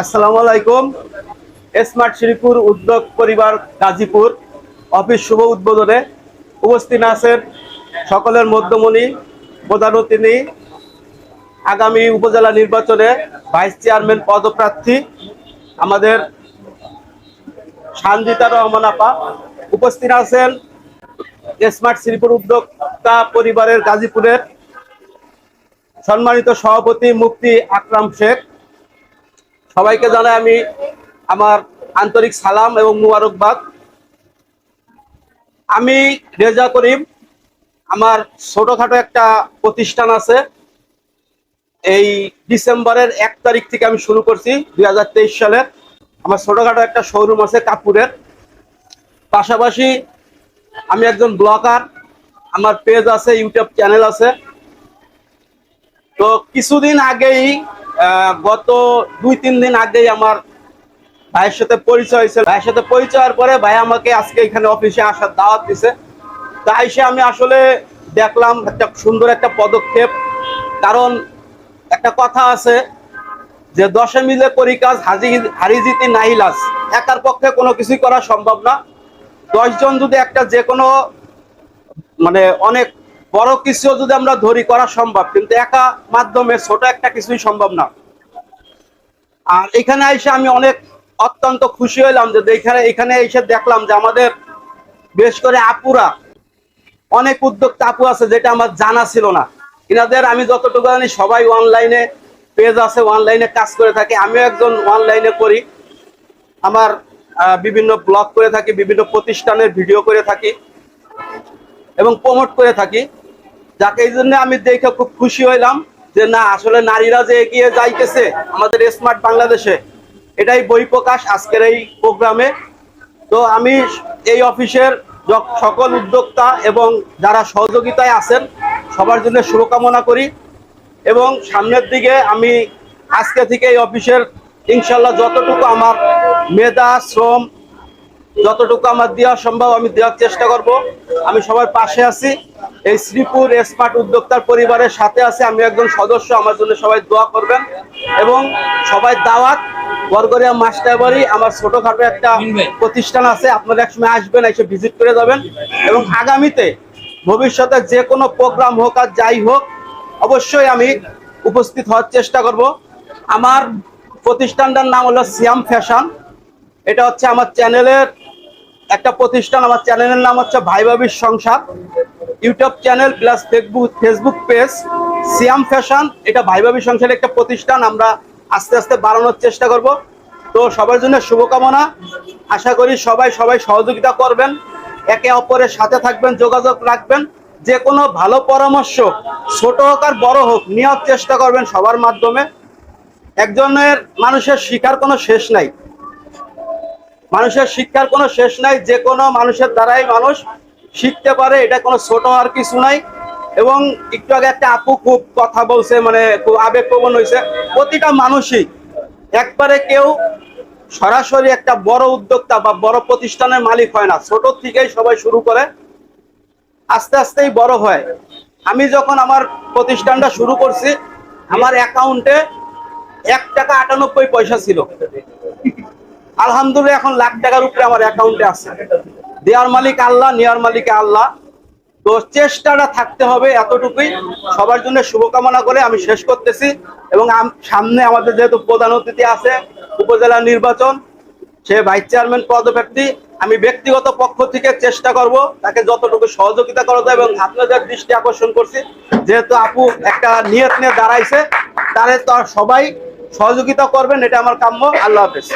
আসসালামু আলাইকুম। স্মার্ট শ্রীপুর উদ্যোগ পরিবার গাজীপুর অফিস শুভ উদ্বোধনে উপস্থিত আছেন সকলের মধ্যমণি প্রধান অতিথি আগামী উপজেলা নির্বাচনে ভাইস চেয়ারম্যান পদপ্রার্থী, আমাদের সানজিতা রহমান আপা উপস্থিত আছেন। স্মার্ট শ্রীপুর উদ্যোক্তা পরিবারের গাজীপুরের সম্মানিত সভাপতি মুক্তি আকরাম শেখ সবাইকে জানাই আমি আমার আন্তরিক সালাম এবং মুবারকবাদ। আমি রেজা করিম, আমার ছোটখাটো একটা প্রতিষ্ঠান আছে। এই ডিসেম্বরের এক তারিখ থেকে আমি শুরু করছি, দুই হাজার তেইশ সালে। আমার ছোটখাটো একটা শোরুম আছে কাপুরের। পাশাপাশি আমি একজন ব্লগার, আমার পেজ আছে, ইউটিউব চ্যানেল আছে। তো কিছুদিন আগেই গত দুই, তিন দিন আগেই আমার ভাইয়ের সাথে পরিচয় হয়েছে। ভাইয়ের সাথে পরিচয় হওয়ার পরে ভাই আমাকে আজকে এখানে অফিসে আসার দাওয়াত দিছে। তাই সে আমি আসলে দেখলাম একটা সুন্দর একটা পদক্ষেপ। কারণ একটা কথা আছে যে, দশে মিলে করি কাজ, হাজি হারিজিতি নাহিলাস একার পক্ষে কোনো কিছুই করা সম্ভব না। দশজন যদি একটা যে কোনো মানে অনেক বড় কিছু যদি আমরা ধরি করা সম্ভব, কিন্তু একা মাধ্যমে ছোট একটা কিছুই সম্ভব না। আর এখানে এসে আমি অনেক অত্যন্ত খুশি হইলাম যে এখানে এখানে এসে দেখলাম যে আমাদের বেশ করে আপুরা, অনেক উদ্যোক্তা আপু আছে যেটা আমার জানা ছিল না। এনাদের আমি যতটুকু জানি সবাই অনলাইনে পেজ আছে অনলাইনে কাজ করে থাকে। আমিও একজন অনলাইনে করি। আমার বিভিন্ন ব্লগ করে থাকি, বিভিন্ন প্রতিষ্ঠানের ভিডিও করে থাকি এবং প্রমোট করে থাকি। যাকে, এই জন্য আমি দেখে খুব খুশি হইলাম যে না, আসলে নারীরা যে এগিয়ে যাইতেছে আমাদের স্মার্ট বাংলাদেশে এটাই বই প্রকাশ আজকের এই প্রোগ্রামে। তো আমি এই অফিসের সকল উদ্যোক্তা এবং যারা সহযোগিতায় আছেন, সবার জন্য শুভকামনা করি এবং সামনের দিকে আমি আজকে থেকে এই অফিসের ইনশাল্লাহ যতটুকু আমার মেধা, শ্রম যতটুকু আমার দেওয়া সম্ভব আমি দেওয়ার চেষ্টা করব। আমি সবার পাশে আছি। এই শ্রীপুর স্মার্ট উদ্যোক্তার পরিবারের সাথে আছে। আমি একজন সদস্য আমার জন্য সবাই দোয়া করবেন। এবং সবাই দাওয়াত বরগরিয়া মাস্টার বাড়ি আমার ছোটখাটো একটা প্রতিষ্ঠান আছে। আপনারা একসময় আসবেন এসে ভিজিট করে যাবেন। এবং আগামীতে ভবিষ্যতে যে কোনো প্রোগ্রাম হোক আর যাই হোক অবশ্যই আমি উপস্থিত হওয়ার চেষ্টা করব। আমার প্রতিষ্ঠানটার নাম হলো সিয়াম ফ্যাশন। এটা হচ্ছে আমার চ্যানেলের একটা প্রতিষ্ঠান, আমার চ্যানেলের নাম হচ্ছে ভাই ভাবির সংসার। YouTube channel plus Facebook Facebook page, Siam fashion, এটা ভাই ভাবির সংসারের একটা প্রতিষ্ঠান, আমরা আস্তে আস্তে বাড়ানোর চেষ্টা করব। তো সবার জন্য শুভকামনা। আশা করি সবাই সবাই সহযোগিতা করবেন, একে অপরের সাথে থাকবেন, যোগাযোগ রাখবেন। যে কোনো ভালো পরামর্শ, ছোট হোক আর বড় হোক, নেওয়ার চেষ্টা করবেন সবার মাধ্যমে। একজনের মানুষের শিকার কোনো শেষ নাই। মানুষের শিক্ষার কোনো শেষ নাই, যে কোনো মানুষের দ্বারাই মানুষ শিখতে পারে, এটা কোনো ছোট আর কিছু নাই। এবং একটু আগে একটা আপু খুব কথা বলছে মানে খুব আবেগপ্রবণ হয়েছে। প্রতিটা মানুষই একবারে কেউ সরাসরি একটা বড় উদ্যোক্তা বা বড় প্রতিষ্ঠানের মালিক হয় না। ছোট থেকেই সবাই শুরু করে, আস্তে আস্তেই বড় হয়। আমি যখন আমার প্রতিষ্ঠানটা শুরু করছি, আমার অ্যাকাউন্টে এক টাকা আটানব্বই পয়সা ছিল। আলহামদুলিল্লাহ, এখন লাখ টাকার উপরে আমার অ্যাকাউন্টে আছে। দেওয়ার মালিক আল্লাহ, নেওয়ার মালিক আল্লাহ। তো চেষ্টাটা থাকতে হবে এতটুকুই। সবার জন্য শুভকামনা করে আমি শেষ করতেছি এবং সামনে আমাদের যেহেতু প্রধান অতিথি আছে, উপজেলা নির্বাচন, সে ভাইস চেয়ারম্যান পদপ্রার্থী, আমি ব্যক্তিগত পক্ষ থেকে চেষ্টা করব তাকে যতটুকু সহযোগিতা করা যায় এবং আপনাদের দৃষ্টি আকর্ষণ করছি। যেহেতু আপু একটা নিয়ত নিয়ে দাঁড়াইছে তারে তো সবাই সহযোগিতা করবেন, এটা আমার কাম্য। আল্লাহ হাফেজ।